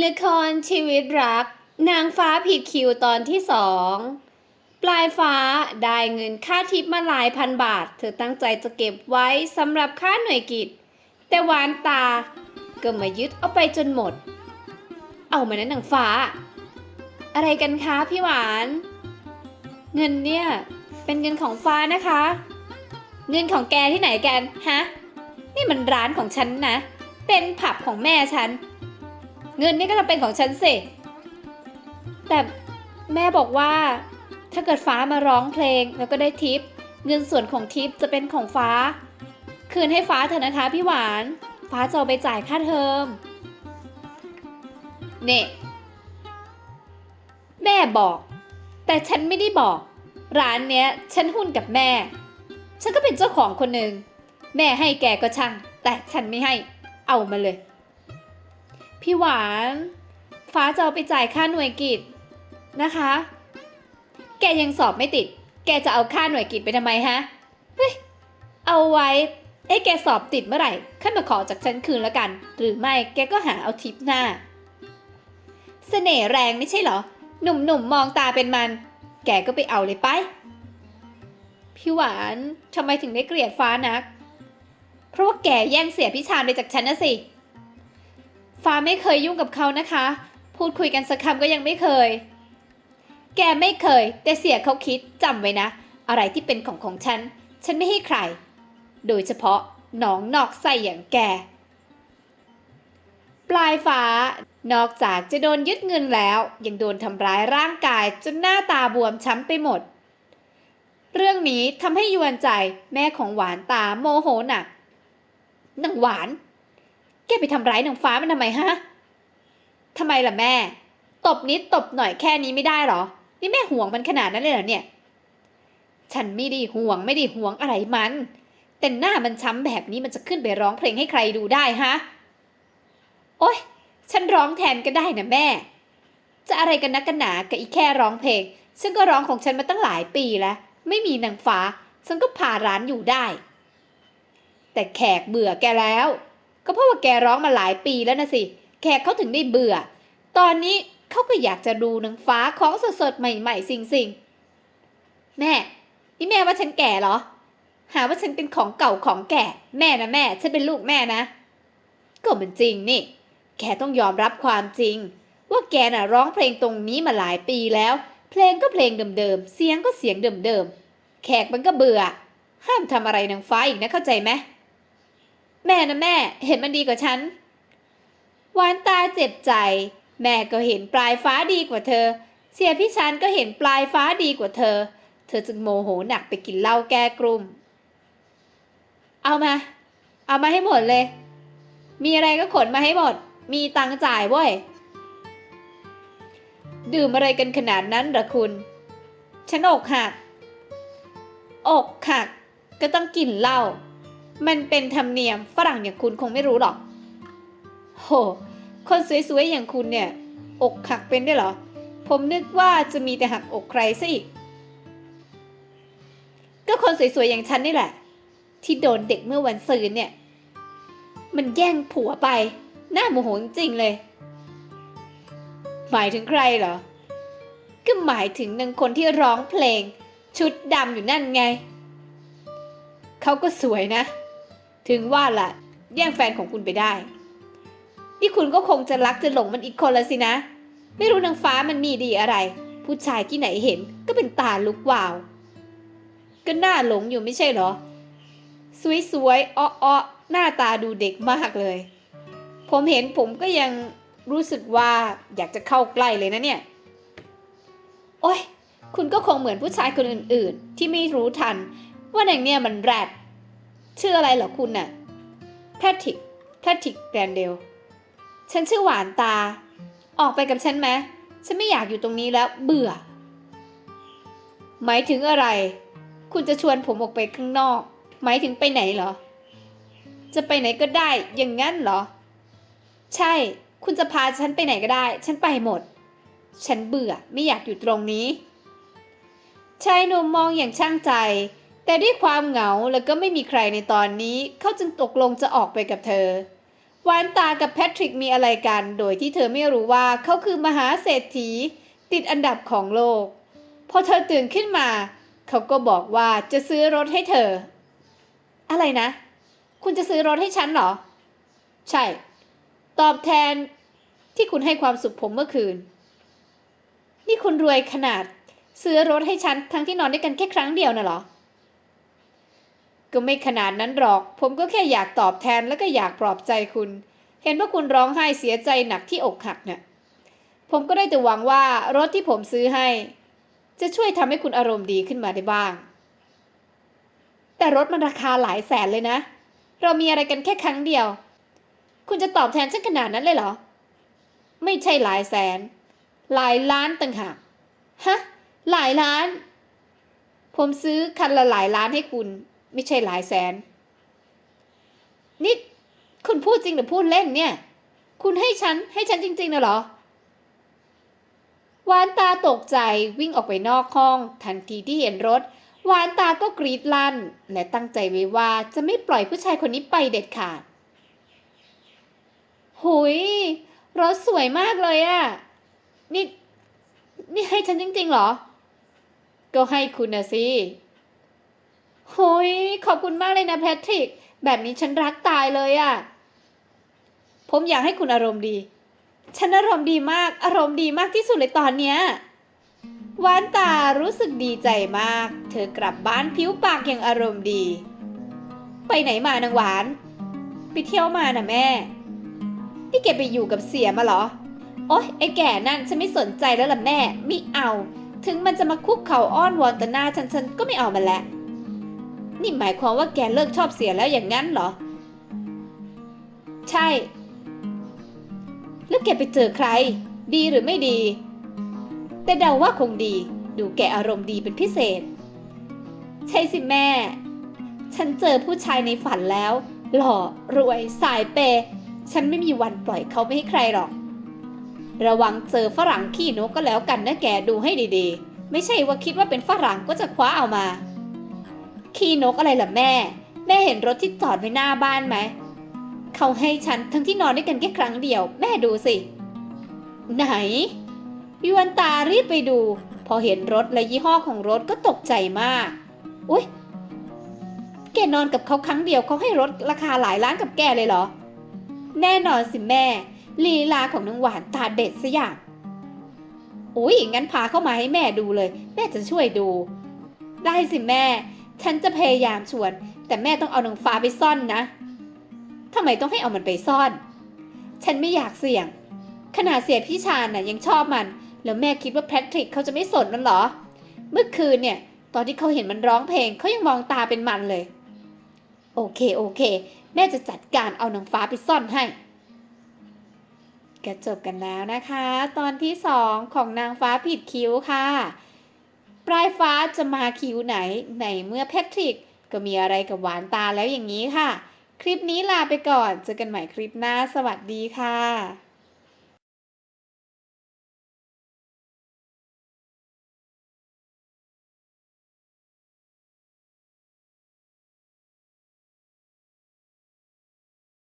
ละครชีวิตรัก นางฟ้าผิดคิวตอนที่สองปลายฟ้าได้เงินค่าทิปมาหลายพันบาท เธอตั้งใจจะเก็บไว้สำหรับค่าหน่วยกิจ แต่หวานตาก็มายึดเอาไปจนหมด เอามานะนางฟ้า อะไรกันคะพี่หวาน เงินเนี่ยเป็นเงินของฟ้านะคะ เงินของแกที่ไหนกันฮะนี่มันร้านของฉันนะ เป็นผับของแม่ฉัน เงินนี่ก็จะเป็นของฉันสิแต่แม่บอกว่า ถ้าเกิดฟ้ามาร้องเพลงแล้วก็ได้ทิป เงินส่วนของทิปจะเป็นของฟ้า คืนให้ฟ้าเถอะนะคะพี่หวาน ฟ้าจะเอาไปจ่ายค่าเทอมเนี่ยแม่บอก แต่ฉันไม่ได้บอก ร้านเนี้ย ฉันหุ้นกับแม่ ฉันก็เป็นเจ้าของคนหนึ่งแม่ให้แกก็ช่าง แต่ฉันไม่ให้ เอามาเลย พี่หวาน ฟ้าจะเอาไปจ่ายค่าหน่วยกิจนะคะ แกยังสอบไม่ติด แกจะเอาค่าหน่วยกิจไปทำไมฮะเฮ้ยเอาไว้ไอ้แกสอบติดเมื่อไหร่ขึ้นมาขอจากฉันคืนแล้วกัน หรือไม่แกก็หาเอาทิปหน้าเสน่ห์แรงไม่ใช่เหรอ หนุ่มๆมมองตาเป็นมัน แกก็ไปเอาเลยไป พี่หวานทำไมถึงได้เกลียดฟ้านัก เพราะว่าแกแย่งเสียพี่ชานไปจากฉันนะสิ ฟ้าไม่เคยยุ่งกับเขานะคะ พูดคุยกันสักคำก็ยังไม่เคย แกไม่เคย แต่เสียเขาคิดจำไว้นะ อะไรที่เป็นของของฉัน ฉันไม่ให้ใคร โดยเฉพาะน้องนอกไส้อย่างแก ปลายฟ้านอกจากจะโดนยึดเงินแล้ว ยังโดนทำร้ายร่างกายจนหน้าตาบวมช้ำไปหมด เรื่องนี้ทำให้ยวนใจแม่ของหวานตาโมโหหนักนางหวาน แกไปทำร้ายนางฟ้ามันทำไมฮะทำไมล่ะแม่ ตบนิดตบหน่อยแค่นี้ไม่ได้หรอ นี่แม่ห่วงมันขนาดนั้นเลยเหรอเนี่ย ฉันไม่ได้ห่วงไม่ได้ห่วงอะไรมัน แต่หน้ามันช้ำแบบนี้มันจะขึ้นไปร้องเพลงให้ใครดูได้ฮะ โอ๊ย ฉันร้องแทนก็ได้นะแม่ จะอะไรกันนักกันหนากับอีแค่ร้องเพลงฉันก็ร้องของฉันมาตั้งหลายปีแล้ว ไม่มีนางฟ้า ฉันก็พาร้านอยู่ได้ แต่แขกเบื่อแกแล้ว ก็เพราะว่าแกร้องมาหลายปีแล้วนะสิ แขกเขาถึงได้เบื่อ ตอนนี้เขาก็อยากจะดูนางฟ้าของสดๆใหม่ๆ สิ่งๆ แม่ นี่แม่ว่าฉันแก่เหรอ หาว่าฉันเป็นของเก่าของแก่ แม่นะแม่ ฉันเป็นลูกแม่นะ ก็มันจริงนี่ แกต้องยอมรับความจริง ว่าแกน่ะร้องเพลงตรงนี้มาหลายปีแล้ว เพลงก็เพลงเดิมๆ เสียงก็เสียงเดิมๆ แขกมันก็เบื่อ ห้ามทำอะไรนางฟ้าอีกนะเข้าใจไหม แม่นะแม่เห็นมันดีกว่าฉันหวานตาเจ็บใจ แม่ก็เห็นปลายฟ้าดีกว่าเธอ เสียพี่ชันก็เห็นปลายฟ้าดีกว่าเธอ เธอจึงโมโหหนักไปกินเหล้าแก้กลุ่ม เอามา เอามาให้หมดเลย มีอะไรก็ขนมาให้หมด มีตังจ่ายเว้ย ดื่มอะไรกันขนาดนั้นหรอคุณ ฉันอกหัก อกหักก็ต้องกินเหล้า มันเป็นธรรมเนียมฝรั่งอย่างคุณคงไม่รู้หรอก โห คนสวยๆอย่างคุณเนี่ย อกหักเป็นได้เหรอ ผมนึกว่าจะมีแต่หักอกใครซะอีก ก็คนสวยๆอย่างฉันนี่แหละ ที่โดนเด็กเมื่อวันซืนเนี่ย มันแย่งผัวไป หน้าโมโหจริงเลย หมายถึงใครเหรอ ก็หมายถึงนางคนที่ร้องเพลง ชุดดำอยู่นั่นไง เขาก็สวยนะ ถึงว่าล่ะแย่งแฟนของคุณไปได้ นี่คุณก็คงจะรักจะหลงมันอีกคนละสินะ ไม่รู้นางฟ้ามันมีดีอะไร ผู้ชายที่ไหนเห็นก็เป็นตาลุกวาว ก็น่าหลงอยู่ไม่ใช่เหรอ สวยๆอ้อๆหน้าตาดูเด็กมากเลย ผมเห็นผมก็ยังรู้สึกว่าอยากจะเข้าใกล้เลยนะเนี่ย โอ้ย คุณก็คงเหมือนผู้ชายคนอื่น ๆ ที่ไม่รู้ทัน ว่านางเนี่ยมันแรด ชื่ออะไรเหรอคุณน่ะแพทริกแพทริกแกรนเดล ฉันชื่อหวานตา ออกไปกับฉันไหมฉันไม่อยากอยู่ตรงนี้แล้วเบื่อ หมายถึงอะไร คุณจะชวนผมออกไปข้างนอก หมายถึงไปไหนเหรอ จะไปไหนก็ได้ อย่างงั้นเหรอ ใช่ คุณจะพาฉันไปไหนก็ได้ ฉันไปหมด ฉันเบื่อไม่อยากอยู่ตรงนี้ชายหนุ่มมองอย่างช่างใจ แต่ด้วยความเหงาแล้วก็ไม่มีใครในตอนนี้เขาจึงตกลงจะออกไปกับเธอวานตากับแพทริกมีอะไรกัน โดยที่เธอไม่รู้ว่าเขาคือมหาเศรษฐี ติดอันดับของโลก พอเธอตื่นขึ้นมา เขาก็บอกว่าจะซื้อรถให้เธอ อะไรนะ คุณจะซื้อรถให้ฉันเหรอ ใช่ ตอบแทนที่คุณให้ความสุขผมเมื่อคืน นี่คุณรวยขนาด ซื้อรถให้ฉันทั้งที่นอนด้วยกันแค่ครั้งเดียวน่ะเหรอ ก็ไม่ขนาดนั้นหรอก ผมก็แค่อยากตอบแทนแล้วก็อยากปลอบใจคุณ เห็นว่าคุณร้องไห้เสียใจหนักที่อกหักเนี่ยผมก็ได้แต่หวังว่ารถที่ผมซื้อให้ จะช่วยทำให้คุณอารมณ์ดีขึ้นมาได้บ้าง แต่รถมันราคาหลายแสนเลยนะ เรามีอะไรกันแค่ครั้งเดียว คุณจะตอบแทนฉันขนาดนั้นเลยเหรอ ไม่ใช่หลายแสน หลายล้านต่างหาก ฮะ หลายล้าน ผมซื้อคันละหลายล้านให้คุณ ไม่ใช่หลายแสน นี่คุณพูดจริงหรือพูดเล่นเนี่ย คุณให้ฉันให้ฉันจริงๆนะเหรอวานตาตกใจวิ่งออกไปนอกห้อง ทันทีที่เห็นรถวานตาก็กรีดลั่น และตั้งใจไว้ว่าจะไม่ปล่อยผู้ชายคนนี้ไปเด็ดขาด หุย รถสวยมากเลยอะนี่ นี่ให้ฉันจริงๆเหรอ ก็ให้คุณนะสิ โหุยขอบคุณมากเลยนะแพทริก แบบนี้ฉันรักตายเลยอะผมอยากให้คุณอารมณ์ดี ฉันอารมณ์ดีมาก อารมณ์ดีมากที่สุดเลยตอนเนี้ยหวานตารู้สึกดีใจมาก เธอกลับบ้านผิวปากอย่างอารมณ์ดี ไปไหนมานางหวาน ไปเที่ยวมานะแม่ นี่แกไปอยู่กับเสียมาเหรอ โอ๊ยไอ้แก่นั่นฉันไม่สนใจแล้วล่ะแม่ ไม่เอา ถึงมันจะมาคุกเข่าอ้อนวอนต่อหน้าฉันฉันก็ไม่เอามันแล้ว นี่หมายความว่าแกเลิกชอบเสียแล้วอย่างนั้นเหรอ ใช่ แล้วแกไปเจอใคร ดีหรือไม่ดี แต่เดาว่าคงดี ดูแกอารมณ์ดีเป็นพิเศษ ใช่สิแม่ ฉันเจอผู้ชายในฝันแล้ว หล่อรวยสายเป ฉันไม่มีวันปล่อยเขาไม่ให้ใครหรอก ระวังเจอฝรั่งขี้นกก็แล้วกันนะแกดูให้ดีๆ ไม่ใช่ว่าคิดว่าเป็นฝรั่งก็จะคว้าเอามา ขี้นกอะไรล่ะแม่ แม่เห็นรถที่จอดไว้หน้าบ้านไหม เขาให้ฉันทั้งที่นอนด้วยกันแค่ครั้งเดียว แม่ดูสิ ไหนยวนตารีบไปดู พอเห็นรถและยี่ห้อของรถก็ตกใจมาก อุ๊ย แกนอนกับเขาครั้งเดียวเขาให้รถราคาหลายล้านกับแกเลยเหรอ แน่นอนสิแม่ ลีลาของนางหวานตาเด็ดสอย่างอุ๊ยงั้นพาเข้ามาให้แม่ดูเลย แม่จะช่วยดู ได้สิแม่ ฉันจะพยายามชวน แต่แม่ต้องเอานางฟ้าไปซ่อนนะทำไมต้องให้เอามันไปซ่อน ฉันไม่อยากเสี่ยง ขนาดเสียพี่ชานน่ะยังชอบมัน แล้วแม่คิดว่าแพทริกเขาจะไม่สนมันเหรอ เมื่อคืนเนี่ย ตอนที่เขาเห็นมันร้องเพลงเขายังมองตาเป็นมันเลย โอเคโอเค แม่จะจัดการเอานางฟ้าไปซ่อนให้ก็จบกันแล้วนะคะ ตอนที่สองของนางฟ้าผิดคิ้วค่ะ ปลายฟ้าจะมาคิวไหนในเมื่อแพทริกก็มีอะไรกับหวานตาแล้วอย่างนี้ค่ะ คลิปนี้ลาไปก่อน เจอกันใหม่คลิปหน้า สวัสดีค่ะ